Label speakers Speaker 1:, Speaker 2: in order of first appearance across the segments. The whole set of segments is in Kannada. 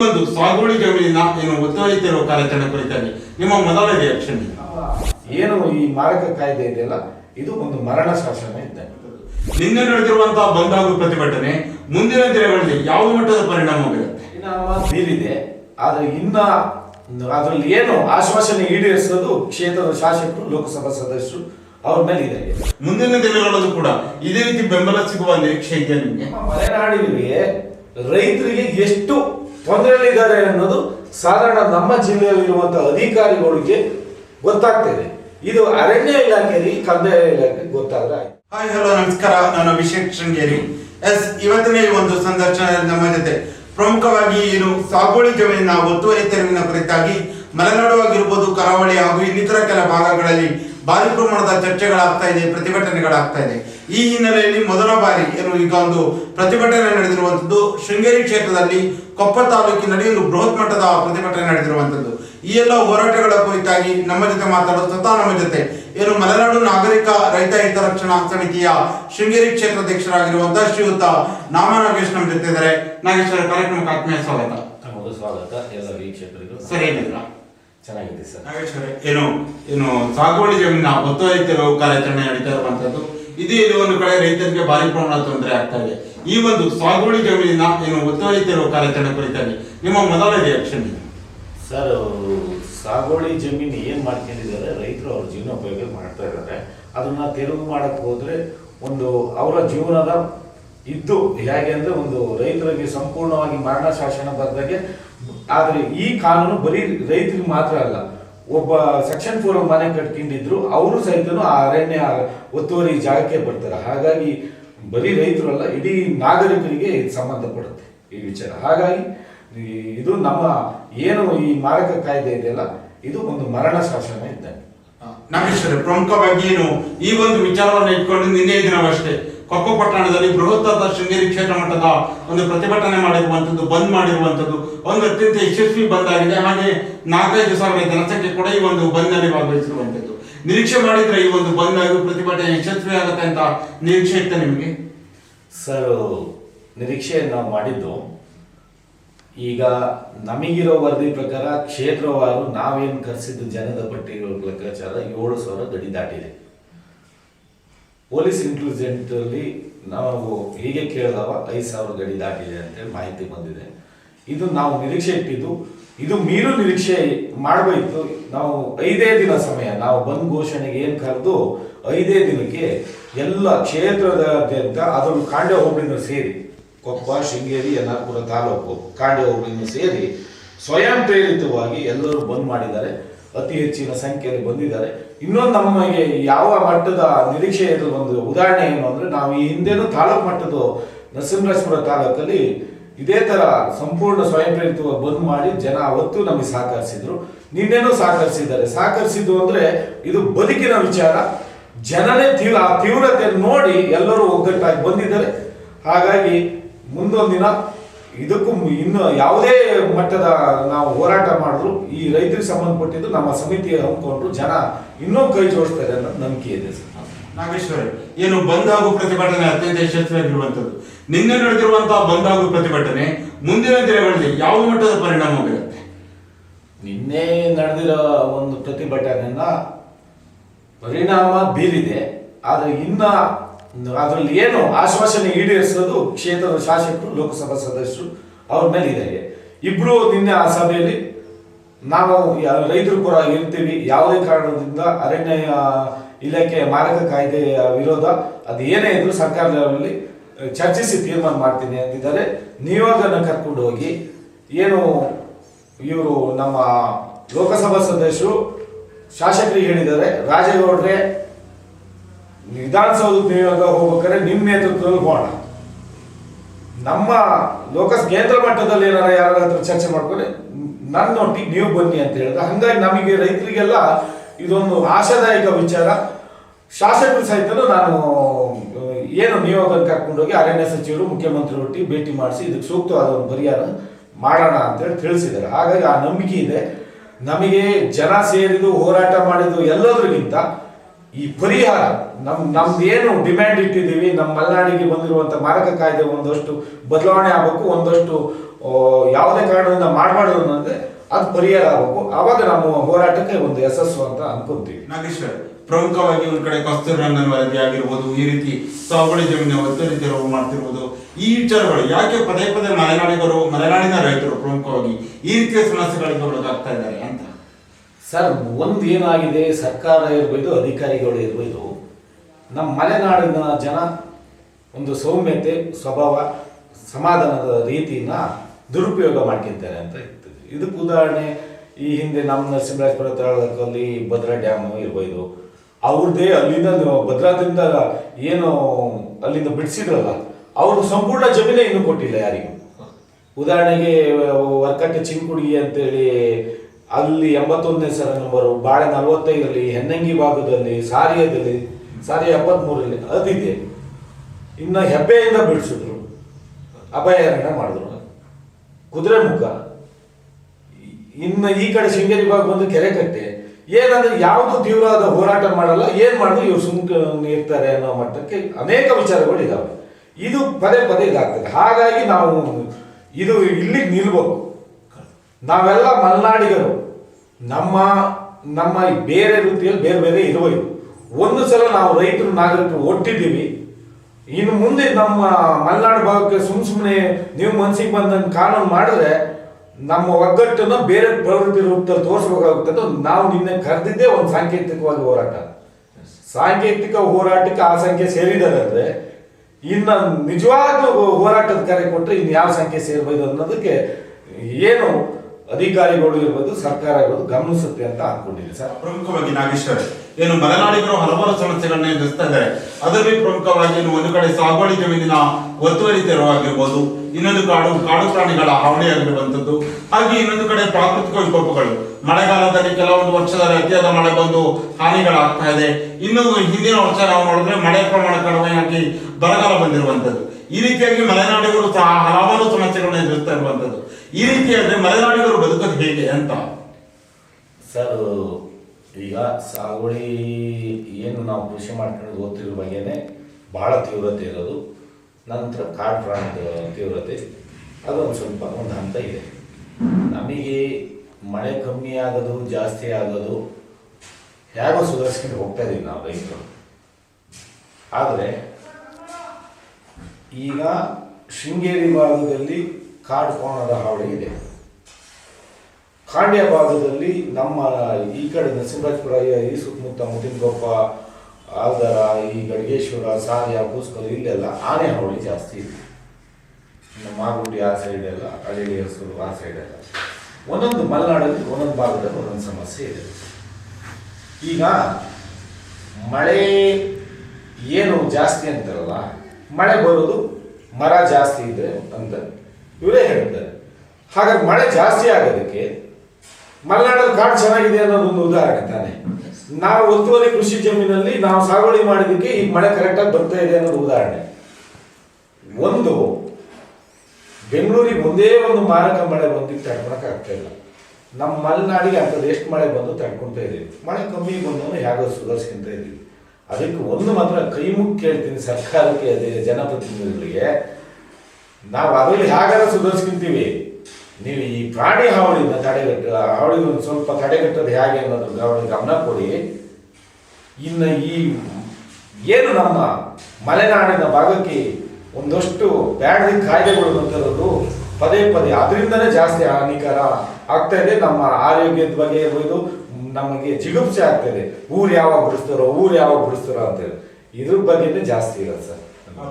Speaker 1: ಒಂದು ಸಾಗುವಳಿ ಜಮೀನಿನ ಏನು ಒತ್ತುವರಿ ತೆರವು ಕಾರ್ಯಾಚರಣೆ ಕುರಿತಾಗಿ ನಿಮ್ಮ ಮೊದಲ ರಿಯಾಕ್ಷನ್
Speaker 2: ಏನು ಈ ಮಾರಕ ಕಾಯ್ದೆ ಇದೆಯಲ್ಲ ಇದು ಒಂದು ಮರಣ ಶಾಸನ ಇದ್ದ
Speaker 1: ನಿನ್ನೆ ನಡೆದಿರುವಂತಹ ಬಂದ್ ಹಾಗೂ ಪ್ರತಿಭಟನೆ ಮುಂದಿನ ದಿನಗಳಲ್ಲಿ ಯಾವ ಮಟ್ಟದ ಪರಿಣಾಮ ಬೀರುತ್ತೆ?
Speaker 2: ಬೀರಿದೆ ಆದ್ರೆ ಇನ್ನ ಅದರಲ್ಲಿ ಏನು ಆಶ್ವಾಸನೆ ಈಡೇರಿಸೋದು ಕ್ಷೇತ್ರದ ಶಾಸಕರು ಲೋಕಸಭಾ ಸದಸ್ಯರು ಅವ್ರ ಮೇಲೆ ಇದೆ.
Speaker 1: ಮುಂದಿನ ದಿನಗಳಲ್ಲೂ ಕೂಡ ಇದೇ ರೀತಿ ಬೆಂಬಲ ಸಿಗುವ ನಿರೀಕ್ಷೆ ಇದೆ ನಿಮಗೆ?
Speaker 2: ಮಲೆನಾಡಿನಲ್ಲಿ ಮಲೆನಾಡಿಗೆ ರೈತರಿಗೆ ಎಷ್ಟು ತೊಂದರೆಯಲ್ಲಿದ್ದಾರೆ ಅನ್ನೋದು ಸಾಧಾರಣ ನಮ್ಮ ಜಿಲ್ಲೆಯಲ್ಲಿರುವಂತಹ ಅಧಿಕಾರಿಗಳಿಗೆ ಗೊತ್ತಾಗ್ತದೆ. ಇದು ಅರಣ್ಯ ಇಲಾಖೆಯಲ್ಲಿ, ಕಂದಾಯ ಇಲಾಖೆ ಗೊತ್ತಾದ್ರೆ
Speaker 1: ಹಾಯ್ ಹಲೋ ನಮಸ್ಕಾರ. ನಾನು ಅಭಿಷೇಕ್ ಶೃಂಗೇರಿ. ಎಸ್, ಇವತ್ತಿನ ಒಂದು ಸಂದರ್ಶನ ನಮ್ಮ ಜೊತೆ ಪ್ರಮುಖವಾಗಿ ಏನು ಸಾಗುವಳಿ ಜಮೀನಿನ ಒತ್ತುವರಿ ತೆರವಿನ ಕುರಿತಾಗಿ ಮಲೆನಾಡು ಆಗಿರ್ಬೋದು ಕರಾವಳಿ ಹಾಗೂ ಇನ್ನಿತರ ಕೆಲ ಭಾಗಗಳಲ್ಲಿ ಭಾರಿ ಪ್ರಮಾಣದ ಚರ್ಚೆಗಳಾಗ್ತಾ ಇದೆ, ಪ್ರತಿಭಟನೆಗಳಾಗ್ತಾ ಇದೆ. ಈ ಹಿನ್ನೆಲೆಯಲ್ಲಿ ಮೊದಲ ಬಾರಿ ಏನು ಈಗ ಒಂದು ಪ್ರತಿಭಟನೆ ನಡೆದಿರುವಂತದ್ದು ಶೃಂಗೇರಿ ಕ್ಷೇತ್ರದಲ್ಲಿ ಕೊಪ್ಪ ತಾಲೂಕಿನಲ್ಲಿ ಒಂದು ಬೃಹತ್ ಮಟ್ಟದ ಪ್ರತಿಭಟನೆ ನಡೆದಿರುವಂತದ್ದು ಈ ಎಲ್ಲ ಹೋರಾಟಗಳ ಕುರಿತಾಗಿ ನಮ್ಮ ಜೊತೆ ಮಾತಾಡೋದು ಸ್ವತಃ ನಮ್ಮ ಜೊತೆ ಏನು ಮಲೆನಾಡು ನಾಗರಿಕ ರೈತ ಹಿತರಕ್ಷಣಾ ಸಮಿತಿಯ ಶೃಂಗೇರಿ ಕ್ಷೇತ್ರಾಧ್ಯಕ್ಷರಾಗಿರುವಂತಹ ಶ್ರೀಯುತ ನಾಮ ನಾಗೇಶ್ ನಮ್ಮ ಜೊತೆ ಇದ್ದಾರೆ. ನಾಗೇಶ್ ಅವರ ಕಾರ್ಯಕ್ರಮಕ್ಕೆ ಆತ್ಮೀಯ ಸ್ವಾಗತ.
Speaker 2: ಸ್ವಾಗತ. ಎಲ್ಲ ವೀಕ್ಷಕರಿಗೂ
Speaker 1: ಸರ್ ಏನಿಲ್ಲ
Speaker 2: ಚೆನ್ನಾಗಿದೆ ಸರ್.
Speaker 1: ನಾಗೇಶ್ ಏನು ಏನು ಸಾಗುವಳಿ ಜಮೀನ ಒತ್ತುವರಿ ತೆರವು ಕಾರ್ಯಾಚರಣೆ ನಡೀತಾ ಇರುವಂತದ್ದು ಇದು ಒಂದು ಕಡೆ ರೈತರಿಗೆ ಭಾರಿ ಪ್ರಮಾಣದ ತೊಂದರೆ ಆಗ್ತಾ ಇದೆ. ಈ ಒಂದು ಸಾಗುವಳಿ ಜಮೀನಿನ ಏನು ಒತ್ತುವರಿ ತೆರವು ಕಾರ್ಯಾಚರಣೆ ಕುರಿತಾಗಿ ನಿಮ್ಮ ಮೊದಲ ರಿಯಾಕ್ಷನ್
Speaker 3: ಸರ್, ಸಾಗುವಳಿ ಜಮೀನು ಏನು ಮಾಡ್ಕೊಂಡಿದ್ದಾರೆ? ರೈತರು ಅವ್ರ ಜೀವನೋಪಯೋಗ ಮಾಡ್ತಾ ಇದ್ದಾರೆ. ಅದನ್ನ ತೆರವು ಮಾಡಕ್ ಹೋದ್ರೆ ಒಂದು ಅವರ ಜೀವನದ ಇದ್ದು ಹೇಗೆ ಅಂದ್ರೆ ಒಂದು ರೈತರಿಗೆ ಸಂಪೂರ್ಣವಾಗಿ ಮರಣ ಶಾಸನ ಬರ್ದಾಗೆ, ಆದ್ರೆ ಈ ಕಾನೂನು ಬರೀ ರೈತರಿಗೆ ಮಾತ್ರ ಅಲ್ಲ ಒಬ್ಬ ಸೆಕ್ಷನ್ ಫೋರ್ ಮನೆ ಕಟ್ಕೊಂಡಿದ್ರು, ಅವರು ಸಹಿತನು ಆ ಅರಣ್ಯ ಒತ್ತುವರಿ ಜಾಗಕ್ಕೆ ಬರ್ತಾರೆ. ಹಾಗಾಗಿ ಬರೀ ರೈತರು ಅಲ್ಲ, ಇಡೀ ನಾಗರಿಕರಿಗೆ ಇದು ಸಂಬಂಧಪಡುತ್ತೆ ಈ ವಿಚಾರ. ಹಾಗಾಗಿ ಇದು ನಮ್ಮ ಏನು ಈ ಮಾರಕ ಕಾಯ್ದೆ ಇದೆಯಲ್ಲ, ಇದು ಒಂದು ಮರಣ ಶಾಸನ ಇದ್ದಂಗೆ.
Speaker 1: ನಾಗೇಶ್ವರ, ಪ್ರಮುಖವಾಗಿ ಏನು, ಈ ಒಂದು ವಿಚಾರವನ್ನು ಇಟ್ಕೊಂಡು ನಿನ್ನೆ ದಿನವಷ್ಟೇ ಕೊಪ್ಪ ಪಟ್ಟಣದಲ್ಲಿ ಬೃಹತ್ತಾದ ಶೃಂಗೇರಿ ಕ್ಷೇತ್ರ ಮಟ್ಟದ ಒಂದು ಪ್ರತಿಭಟನೆ ಮಾಡಿರುವಂತದ್ದು ಬಂದ್ ಮಾಡಿರುವಂತದ್ದು ಒಂದು ಅತ್ಯಂತ ಯಶಸ್ವಿ ಬಂದ್ ಆಗಿದೆ ಹಾಗೆ ನಾಲ್ಕೈದು ಸಾವಿರ ಜನಸಂಖ್ಯೆ ಕೂಡ ಈ ಒಂದು ಬಂದ್ನಲ್ಲಿ ಭಾಗವಹಿಸಿರುವಂತದ್ದು. ನಿರೀಕ್ಷೆ ಮಾಡಿದ್ರೆ ಈ ಒಂದು ಬಂದ್ ಪ್ರತಿಭಟನೆ ಯಶಸ್ವಿ ಆಗುತ್ತೆ ಅಂತ ನಿರೀಕ್ಷೆ ಇತ್ತ ನಿಮಗೆ?
Speaker 3: ಸರ್, ನಿರೀಕ್ಷೆ ನಾವು ಮಾಡಿದ್ದು. ಈಗ ನಮಗಿರೋ ವರದಿ ಪ್ರಕಾರ ಕ್ಷೇತ್ರವಾರು ನಾವೇನು ಕರೆಸಿದ್ದು ಜನದ ಪಟ್ಟಿಗಳ ಲೆಕ್ಕಾಚಾರ ಏಳು ಸಾವಿರ ಗಡಿ ದಾಟಿದೆ. ಪೊಲೀಸ್ ಇಂಟೆಲಿಜೆಂಟ್ ಅಲ್ಲಿ ನಾವು ಹೀಗೆ ಕೇಳಿದವ ಐದು ಸಾವಿರ ಗಡಿ ದಾಟಿದೆ ಅಂತೇಳಿ ಮಾಹಿತಿ ಬಂದಿದೆ. ಇದು ನಾವು ನಿರೀಕ್ಷೆ ಇಟ್ಟಿದ್ದು. ಇದು ಮೀರು ನಿರೀಕ್ಷೆ ಮಾಡಬೇಕು. ನಾವು ಐದೇ ದಿನ ಸಮಯ, ನಾವು ಬಂದ್ ಘೋಷಣೆಗೆ ಏನು ಕರೆದು ಐದೇ ದಿನಕ್ಕೆ ಎಲ್ಲ ಕ್ಷೇತ್ರದಾದ್ಯಂತ ಅದನ್ನು ಕಾಂಡೆ ಹೋಬಳಿನ ಸೇರಿ, ಕೊಪ್ಪ, ಶೃಂಗೇರಿ ಯನ್ನಾಪುರ ತಾಲೂಕು ಕಾಂಡೆ ಹೋಬಳಿನ ಸೇರಿ ಸ್ವಯಂ ಪ್ರೇರಿತವಾಗಿ ಎಲ್ಲರೂ ಬಂದ್ ಮಾಡಿದ್ದಾರೆ. ಅತಿ ಹೆಚ್ಚಿನ ಸಂಖ್ಯೆಯಲ್ಲಿ ಬಂದಿದ್ದಾರೆ. ಇನ್ನೊಂದು ನಮಗೆ ಯಾವ ಮಟ್ಟದ ನಿರೀಕ್ಷೆ ಒಂದು ಉದಾಹರಣೆ ಏನು ಅಂದರೆ ನಾವು ಈ ಹಿಂದೆನೂ ತಾಲೂಕು ಮಟ್ಟದ ನರಸಿಂಹರಾಜಪುರ ತಾಲೂಕಲ್ಲಿ ಇದೇ ತರ ಸಂಪೂರ್ಣ ಸ್ವಯಂ ಪ್ರೇರಿತ ಬಂದ್ ಮಾಡಿ ಜನ ಅವತ್ತು ನಮಗೆ ಸಹಕರಿಸಿದ್ರು. ನಿನ್ನೆನೂ ಸಹಕರಿಸಿದ್ದಾರೆ. ಸಹಕರಿಸಿದ್ದು ಅಂದ್ರೆ ಇದು ಬದುಕಿನ ವಿಚಾರ. ಜನನೇ ತೀವ್ರ, ಆ ತೀವ್ರತೆ ನೋಡಿ ಎಲ್ಲರೂ ಒಗ್ಗಟ್ಟಾಗಿ ಬಂದಿದ್ದಾರೆ. ಹಾಗಾಗಿ ಮುಂದೊಂದು ದಿನ ಇದಕ್ಕೂ ಇನ್ನು ಯಾವುದೇ ಮಟ್ಟದ ನಾವು ಹೋರಾಟ ಮಾಡಿದ್ರು, ಈ ರೈತರಿಗೆ ಸಂಬಂಧಪಟ್ಟಿದ್ದು ನಮ್ಮ ಸಮಿತಿ ಹಮ್ಮಿಕೊಂಡ್ರು, ಜನ ಇನ್ನೂ ಕೈ ಜೋಡಿಸ್ತಾರೆ ಅನ್ನೋ ನಂಬಿಕೆ ಇದೆ ಸರ್.
Speaker 1: ನಾಗೇಶ್ವರ, ಏನು ಬಂದ್ ಪ್ರತಿಭಟನೆ ಅತ್ಯಂತ ಯಶಸ್ವಿಯಾಗಿರುವಂತದ್ದು. ನಿನ್ನೆ ನಡೆದಿರುವಂತಹ ಬಂದ್ ಹಾಗೂ ಪ್ರತಿಭಟನೆ, ಮುಂದಿನ ದಿನಗಳಲ್ಲಿ ಯಾವ ಮಟ್ಟದ ಪರಿಣಾಮ ಬೀರುತ್ತೆ?
Speaker 3: ನಿನ್ನೆ ನಡೆದಿರೋ ಒಂದು ಪ್ರತಿಭಟನೆಯನ್ನ ಪರಿಣಾಮ ಬೀರಿದೆ. ಆದ್ರೆ ಇನ್ನ
Speaker 2: ಅದರಲ್ಲಿ ಏನು ಆಶ್ವಾಸನೆ ಈಡೇರಿಸೋದು ಕ್ಷೇತ್ರದ ಶಾಸಕರು, ಲೋಕಸಭಾ ಸದಸ್ಯರು ಅವ್ರ ಮೇಲೆ ಇದೆ. ಇಬ್ರು ನಿನ್ನೆ ಆ ಸಭೆಯಲ್ಲಿ ನಾವು ರೈತರು ಕೂಡ ಇರ್ತೀವಿ ಯಾವುದೇ ಕಾರಣದಿಂದ ಅರಣ್ಯ ಇಲಾಖೆ ಮಾರಕ ಕಾಯ್ದೆಯ ವಿರೋಧ ಅದು ಏನೇ ಇದ್ರು ಸರ್ಕಾರದಲ್ಲಿ ಚರ್ಚಿಸಿ ತೀರ್ಮಾನ ಮಾಡ್ತೀನಿ ಅಂತಿದ್ದಾರೆ ನಿಯೋಗನ ಕರ್ಕೊಂಡು ಹೋಗಿ ಏನು ಇವರು ನಮ್ಮ ಲೋಕಸಭಾ ಸದಸ್ಯರು ಶಾಸಕರಿಗೆ ಹೇಳಿದ್ದಾರೆ. ರಾಜೇಗೌಡ್ರೆ ವಿಧಾನಸೌಧ ನಿಯೋಗ ಹೋಗ್ಬೇಕಾದ್ರೆ ನಿಮ್ಮ ನೇತೃತ್ವದಲ್ಲಿ ಹೋಗೋಣ. ನಮ್ಮ ಲೋಕಸ್, ಕೇಂದ್ರ ಮಟ್ಟದಲ್ಲಿ ಏನಾರ ಯಾರ ಹತ್ರ ಚರ್ಚೆ ಮಾಡ್ಕೊಂಡ್ರೆ ನನ್ನೊಟ್ಟಿಗೆ ನೀವು ಬನ್ನಿ ಅಂತ ಹೇಳಿದ್ರೆ. ಹಂಗಾಗಿ ನಮಗೆ ರೈತರಿಗೆಲ್ಲ ಇದೊಂದು ಆಶಾದಾಯಕ ವಿಚಾರ. ಶಾಸಕರು ಸಹಿತ ನಾನು ಏನು ನಿಯೋಗ ಕರ್ಕೊಂಡೋಗಿ ಅರಣ್ಯ ಸಚಿವರು ಮುಖ್ಯಮಂತ್ರಿ ಒಟ್ಟಿ ಭೇಟಿ ಮಾಡಿಸಿ ಇದಕ್ಕೆ ಸೂಕ್ತವಾದ ಒಂದು ಪರಿಹಾರ ಮಾಡೋಣ ಅಂತೇಳಿ ತಿಳಿಸಿದ್ದಾರೆ. ಹಾಗಾಗಿ ಆ ನಂಬಿಕೆ ಇದೆ. ನಮಗೆ ಜನ ಸೇರಿದು ಹೋರಾಟ ಮಾಡಿದ್ದು ಎಲ್ಲದರಿಗಿಂತ
Speaker 3: ಈ ಪರಿಹಾರ, ನಮ್ ನಮ್ದು ಏನು ಡಿಮ್ಯಾಂಡ್ ಇಟ್ಟಿದ್ದೀವಿ, ನಮ್ಮ ಮಲೆನಾಡಿಗೆ ಬಂದಿರುವಂಥ ಮಾರಕ ಕಾಯ್ದೆ ಒಂದಷ್ಟು ಬದಲಾವಣೆ ಆಗಬೇಕು, ಒಂದಷ್ಟು ಯಾವುದೇ ಕಾರಣದಿಂದ ಮಾಡಬಾರ್ದು ಅನ್ನೋದೇ ಅದು ಪರಿಹಾರ ಆಗಬೇಕು. ಆವಾಗ ನಮ್ಮ ಹೋರಾಟಕ್ಕೆ ಒಂದು ಯಶಸ್ಸು ಅಂತ ಅನ್ಕೊಂತೀವಿ.
Speaker 1: ನಾಗೇಶ್ವರ್ ಪ್ರಮುಖವಾಗಿ ಒಂದ್ ಕಡೆ ಕಸ್ತೂರಿ ರಂಗನ್ ವರದಿ ಆಗಿರ್ಬೋದು, ಈ ರೀತಿ ಸಾಗುವಳಿ ಜಮೀನ ಒತ್ತುವರಿ ತೆರವು ಮಾಡ್ತಿರ್ಬೋದು, ಈ ವಿಚಾರಗಳು ಯಾಕೆ ಪದೇ ಪದೇ ಮಲೆನಾಡಿಗರು, ಮಲೆನಾಡಿನ ರೈತರು ಪ್ರಮುಖವಾಗಿ ಈ ರೀತಿಯ ಸಮಸ್ಯೆಗಳಿಗೆ ಒಳಗಾಗ್ತಾ ಇದ್ದಾರೆ ಅಂತ?
Speaker 3: ಸರ್, ಒಂದು ಏನಾಗಿದೆ, ಸರ್ಕಾರ ಇರ್ಬೋದು, ಅಧಿಕಾರಿಗಳು ಇರ್ಬೋದು ನಮ್ಮ ಮಲೆನಾಡಿನ ಜನ ಒಂದು ಸೌಮ್ಯತೆ, ಸ್ವಭಾವ, ಸಮಾಧಾನದ ರೀತಿಯನ್ನ ದುರುಪಯೋಗ ಮಾಡ್ಕೊಂತಾರೆ ಅಂತ ಇದಕ್ಕೆ ಉದಾಹರಣೆ, ಈ ಹಿಂದೆ ನಮ್ಮ ನರಸಿಂಹರಾಜಪುರ ತಾಲೂಕಲ್ಲಿ ಭದ್ರಾ ಡ್ಯಾಮು ಇರ್ಬೋದು ಅವ್ರದ್ದೇ ಅಲ್ಲಿಂದ ಭದ್ರಾದಿಂದ ಏನು ಅಲ್ಲಿಂದ ಬಿಡಿಸಿದ್ರಲ್ಲ ಅವರು ಸಂಪೂರ್ಣ ಜಮೀನೇ ಇನ್ನೂ ಕೊಟ್ಟಿಲ್ಲ ಯಾರಿಗೂ. ಉದಾಹರಣೆಗೆ, ವರ್ಕಟ್ಟೆ ಚಿಂಕುಡಿ ಅಂತೇಳಿ ಅಲ್ಲಿ ಎಂಬತ್ತೊಂದನೇ ಸರ ನಂಬರು ಬಾಳೆ ನಲವತ್ತೈದರಲ್ಲಿ ಹೆನ್ನಂಗಿ ಭಾಗದಲ್ಲಿ, ಸಾರಿಯದಲ್ಲಿ, ಸಾರಿ ಎಪ್ಪತ್ಮೂರರಲ್ಲಿ ಅದಿದೆ. ಇನ್ನು ಹೆಬ್ಬೆಯಿಂದ ಬಿಡಿಸಿದ್ರು. ಅಭಯಾರಣ್ಯ ಮಾಡಿದ್ರು. ಕುದುರೆಮುಖ. ಇನ್ನು ಈ ಕಡೆ ಶೃಂಗೇರಿ ಭಾಗ ಬಂದು ಕೆರೆಕಟ್ಟೆ ಏನಂದ್ರೆ ಯಾವುದು ತೀವ್ರವಾದ ಹೋರಾಟ ಮಾಡಲ್ಲ, ಏನ್ ಮಾಡಿದ್ರು ಇವ್ರು ಸುಮ್ಮನೆ ಇರ್ತಾರೆ ಅನ್ನೋ ಮಟ್ಟಕ್ಕೆ ಅನೇಕ ವಿಚಾರಗಳು ಇದಾವೆ. ಇದು ಪದೇ ಪದೇ ಇದಾಗ್ತದೆ. ಹಾಗಾಗಿ ನಾವು ಇದು ಇಲ್ಲಿ ನಿಲ್ಬೇಕು. ನಾವೆಲ್ಲ ಮಲೆನಾಡಿಗರು. ನಮ್ಮ ನಮ್ಮ ಬೇರೆ ರೀತಿಯಲ್ಲಿ ಬೇರೆ ಬೇರೆ ಇರುವ ಒಂದು ಸಲ ನಾವು ರೈತರು, ನಾಗರಿಕರು ಒಟ್ಟಿದ್ದೀವಿ. ಇನ್ನು ಮುಂದೆ ನಮ್ಮ ಮಲೆನಾಡು ಭಾಗಕ್ಕೆ ಸುಮ್ ಸುಮ್ಮನೆ ನೀವು ಮನ್ಸಿಗೆ ಬಂದಂಗೆ ಕಾನೂನು ಮಾಡಿದ್ರೆ ನಮ್ಮ ಒಗ್ಗಟ್ಟನ್ನು ಬೇರೆ ಪ್ರವೃತ್ತಿ ರೂಪದಲ್ಲಿ ತೋರಿಸಬೇಕಾಗುತ್ತದೆ ಅಂತ ನಾವು ನಿನ್ನೆ ಕರೆದಿದ್ದೇ ಒಂದು ಸಾಂಕೇತಿಕವಾಗಿ ಹೋರಾಟ. ಸಾಂಕೇತಿಕ ಹೋರಾಟಕ್ಕೆ ಆ ಸಂಖ್ಯೆ ಸೇರಿದಾರೆ ಅಂದ್ರೆ ಇನ್ನು ನಿಜವಾದ ಹೋರಾಟದ ಕರೆ ಕೊಟ್ಟರೆ ಇನ್ನು ಯಾವ ಸಂಖ್ಯೆ ಸೇರ್ಬೋದು ಅನ್ನೋದಕ್ಕೆ ಏನು ಅಧಿಕಾರಿಗಳು ಇರ್ಬೋದು ಸರ್ಕಾರ ಇರ್ಬೋದು ಗಮನಿಸುತ್ತೆ ಅಂತ ಅನ್ಕೊಂಡಿದ್ದೀನಿ ಸರ್.
Speaker 1: ಪ್ರಮುಖವಾಗಿ ನಾಗೇಶ್ವರ್ ಏನು ಮಲೆನಾಡಿಗರು ಹಲವಾರು ಸಮಸ್ಯೆಗಳನ್ನ ಎದುರಿಸ್ತಾ ಇದ್ದಾರೆ. ಅದರಲ್ಲಿ ಪ್ರಮುಖವಾಗಿ ಒಂದು ಕಡೆ ಸಾಗುವಳಿ ಜಮೀನಿನ ಒತ್ತುವರಿ ತೆರವಾಗಿರ್ಬೋದು. ಇನ್ನೊಂದು ಕಾಡು ಕಾಡು ಪ್ರಾಣಿಗಳ ಹಾವಳಿ ಆಗಿರುವಂತದ್ದು ಹಾಗೆ ಇನ್ನೊಂದು ಕಡೆ ಪ್ರಾಕೃತಿಕ ವಿಕೋಪಗಳು. ಮಳೆಗಾಲದಲ್ಲಿ ಕೆಲವೊಂದು ವರ್ಷದಲ್ಲಿ ಅತಿಯಾದ ಮಳೆ ಬಂದು ಹಾನಿಗಳಾಗ್ತಾ ಇದೆ. ಇನ್ನೊಂದು ಹಿಂದಿನ ವರ್ಷ ನಾವು ನೋಡಿದ್ರೆ ಮಳೆ ಪ್ರಮಾಣ ಕಡಿಮೆಯಾಗಿ ಬರಗಾಲ ಬಂದಿರುವಂತದ್ದು ಈ ರೀತಿಯಾಗಿ ಮಲೆನಾಡಿಗರು ಸಹ ಹಲವಾರು ಸಮಸ್ಯೆಗಳನ್ನ ಎದುರಿಸ್ತಾ ಇರುವಂತದ್ದು ಈ ರೀತಿಯಾದ್ರೆ ಮಲೆನಾಡಿಗರು ಬದುಕೋದು ಹೇಗೆ ಅಂತ?
Speaker 3: ಸರ್, ಈಗ ಸಾಗುವಳಿ ಏನು ನಾವು ಕೃಷಿ ಮಾಡ್ಕೊಂಡು ಓದ್ತಿರೋ ಬಗ್ಗೆನೆ ಬಹಳ ತೀವ್ರತೆ ಇರೋದು. ನಂತರ ಕಾಡು ಪ್ರಾಣದ ತೀವ್ರತೆ, ಅದೊಂದು ಸ್ವಲ್ಪ ಒಂದು ಹಂತ ಇದೆ. ನಮಗೆ ಮಳೆ ಕಮ್ಮಿ ಆಗೋದು, ಜಾಸ್ತಿ ಆಗೋದು, ಹೇಗೋ ಸುಧಾರಿಸ್ಕೊಂಡು ಹೋಗ್ತಾ ಇದೀವಿ ನಾವು ರೈತರು. ಆದರೆ, ಈಗ ಶೃಂಗೇರಿ ಭಾಗದಲ್ಲಿ ಕಾಡು ಕೋಣದ ಹಾವಳಿ ಇದೆ. ಖಾಂಡ್ಯ ಭಾಗದಲ್ಲಿ ನಮ್ಮ ಈ ಕಡೆ ನರಸಿಂಹರಾಜಪುರ, ಈ ಸುತ್ತಮುತ್ತ ಮುದಿನಗೊಪ್ಪ ಆಲ್ದರ ಈ ಗಡಿಗೇಶ್ವರ ಸಾರಿ ಹಾಕೋಸ್ಕರ ಇಲ್ಲೆಲ್ಲ ಆನೆ ಹಾವಳಿ ಜಾಸ್ತಿ ಇದೆ. ಮಾಗುಂಡಿ ಆ ಸೈಡ್ ಎಲ್ಲ ಹಳ್ಳಿ ಹೆಸರು ಆ ಸೈಡ್ ಎಲ್ಲ. ಒಂದೊಂದು ಮಲೆನಾಡಲ್ಲಿ ಒಂದೊಂದು ಭಾಗದಲ್ಲಿ ಒಂದೊಂದು ಸಮಸ್ಯೆ ಇದೆ. ಈಗ ಮಳೆ ಏನು ಜಾಸ್ತಿ ಅಂತಾರಲ್ಲ, ಮಳೆ ಬರೋದು ಮರ ಜಾಸ್ತಿ ಇದೆ ಅಂತ ಇವರೇ ಹೇಳ್ತಾರೆ. ಹಾಗಾಗಿ ಮಳೆ ಜಾಸ್ತಿ ಆಗೋದಕ್ಕೆ ಮಲೆನಾಡಲ್ಲಿ ಕಾಡು ಚೆನ್ನಾಗಿದೆ ಅನ್ನೋದೊಂದು ಉದಾಹರಣೆ ತಾನೆ. ನಾವು ಒತ್ತುವರಿ ಕೃಷಿ ಜಮೀನಲ್ಲಿ ನಾವು ಸಾಗುವಳಿ ಮಾಡಿದ್ದಕ್ಕೆ ಈಗ ಮಳೆ ಕರೆಕ್ಟಾಗಿ ಬರ್ತಾ ಇದೆ ಅನ್ನೋದು ಉದಾಹರಣೆ. ಒಂದು, ಬೆಂಗಳೂರಿಗೆ ಒಂದೇ ಒಂದು ಮಾರಕ ಮಳೆ ಬಂದಿದ್ದು ತಡ್ಕೊಳಕ್ ಆಗ್ತಾ ಇಲ್ಲ. ನಮ್ಮ ಮಲೆನಾಡಿಗೆ ಅಂಥದ್ದು ಎಷ್ಟು ಮಳೆ ಬಂದು ತಡ್ಕೊಳ್ತಾ ಇದ್ದೀವಿ ಮಳೆ ಕಮ್ಮಿ ಬಂದು ಹೇಗೋ ಸುಧಾರಿಸ್ಕೊಂತ ಇದೀವಿ. ಅದಕ್ಕೆ ಒಂದು ಮಾತ್ರ ಕೈ ಮುಖ ಕೇಳ್ತೀನಿ ಸರ್ಕಾರಕ್ಕೆ, ಅದೇ ಜನಪ್ರತಿನಿಧಿಗಳಿಗೆ. ನಾವು ಅದರಲ್ಲಿ ಹೇಗಾರ ಸುಧಾರಿಸ್ಕೊಂತೀವಿ. ನೀವು ಈ ಪ್ರಾಣಿ ಹಾವಳಿಯಿಂದ ತಡೆಗಟ್ಟ ಹಾವಳಿಗೆ ಒಂದು ಸ್ವಲ್ಪ ತಡೆಗಟ್ಟೋದು ಹೇಗೆ ಅನ್ನೋದ್ರ ಅವಳಿಗೆ ಗಮನ ಕೊಡಿ. ಇನ್ನು ಈ ಏನು ನಮ್ಮ ಮಲೆನಾಡಿನ ಭಾಗಕ್ಕೆ ಒಂದಷ್ಟು ಬ್ಯಾಡ್ರಿ ಕಾಯ್ದೆಗಳು ಬಂದಿರೋದು ಪದೇ ಪದೇ ಅದರಿಂದನೇ ಜಾಸ್ತಿ ಹಾನಿಕರ ಆಗ್ತಾ ಇದೆ. ನಮ್ಮ ಆರೋಗ್ಯದ ಬಗ್ಗೆ ಇರ್ಬೋದು ನಮಗೆ ಜಿಗುಪ್ಸೆ ಇದೆ. ಊರು ಯಾವಾಗ ಬಿಡಿಸ್ತಾರೋ, ಊರು ಯಾವಾಗ ಬಿಡಿಸ್ತಾರೋ ಅಂತೇಳಿ ಇದ್ರ ಬಗ್ಗೆನೇ ಜಾಸ್ತಿ ಇರೋದು ಸರ್.